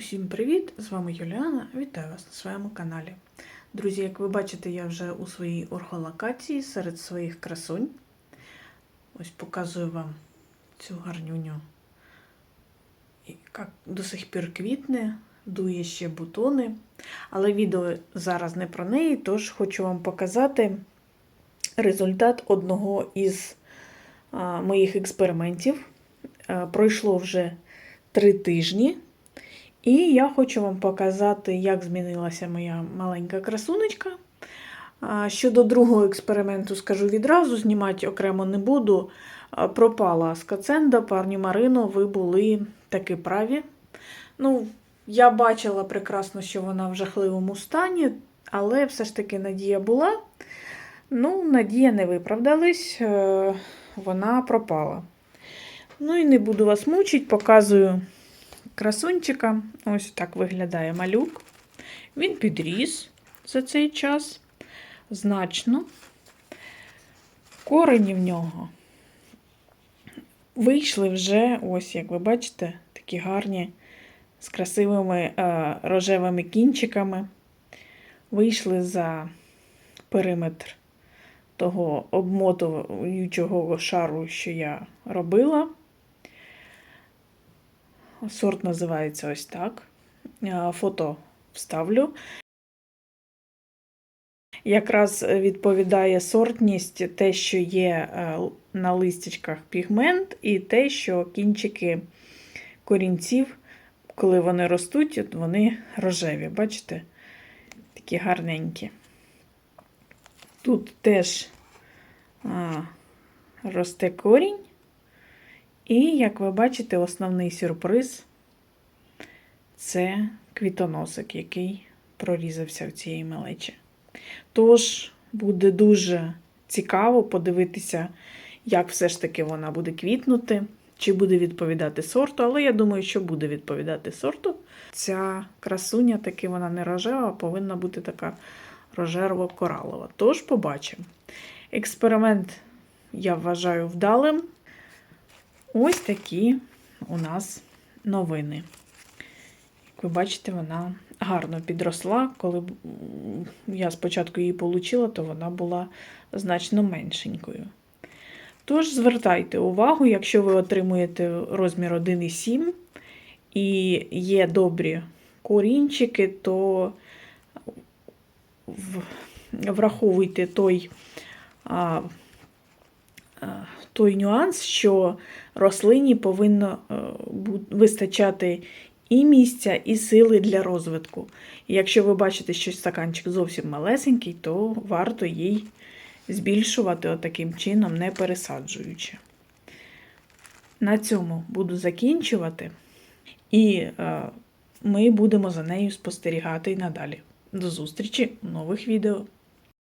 Усім привіт! З вами Юліана. Вітаю вас на своєму каналі. Друзі, як ви бачите, я вже у своїй орхолокації серед своїх красунь. Ось показую вам цю гарнюню. Як до сих пір квітне, дує ще бутони. Але відео зараз не про неї, тож хочу вам показати результат одного із моїх експериментів. Пройшло вже три тижні. І я хочу вам показати, як змінилася моя маленька красунечка. Щодо другого експерименту, скажу відразу, знімати окремо не буду. Пропала скаценда, парні Марино, ви були таки праві. Ну, я бачила прекрасно, що вона в жахливому стані, але все ж таки надія була. Ну, надія не виправдались, е, вона пропала. Ну і не буду вас мучити, показую красунчика. Ось так виглядає малюк. Він підріс за цей час значно. Корені в нього вийшли вже, ось, як ви бачите, такі гарні з красивими е, рожевими кінчиками. Вийшли за периметр того обмотуючого шару, що я робила. Сорт називається ось так. Е, Фото вставлю. Якраз відповідає сортність те, що є е, на листячках пігмент, і те, що кінчики корінців, коли вони ростуть, вони рожеві. Бачите? Такі гарненькі. Тут теж а, росте корінь. І, як ви бачите, основний сюрприз це квітоносик, який прорізався в цієї малечі. Тож, буде дуже цікаво подивитися, як все ж таки вона буде квітнути, чи буде відповідати сорту, але я думаю, що буде відповідати сорту. Ця красуня таки вона не рожева, а повинна бути така рожево-коралова. Тож побачимо. Експеримент я вважаю вдалим. Ось такі у нас новини. Як ви бачите, вона гарно підросла. Коли я спочатку її отримала, то вона була значно меншенькою. Тож, звертайте увагу, якщо ви отримуєте розмір 1,7 і є добрі корінчики, то враховуйте той той нюанс, що рослині повинно вистачати і місця, і сили для розвитку. І якщо ви бачите, що стаканчик зовсім малесенький, то варто їй збільшувати отаким чином, не пересаджуючи. На цьому буду закінчувати, і ми будемо за нею спостерігати і надалі. До зустрічі в нових відео!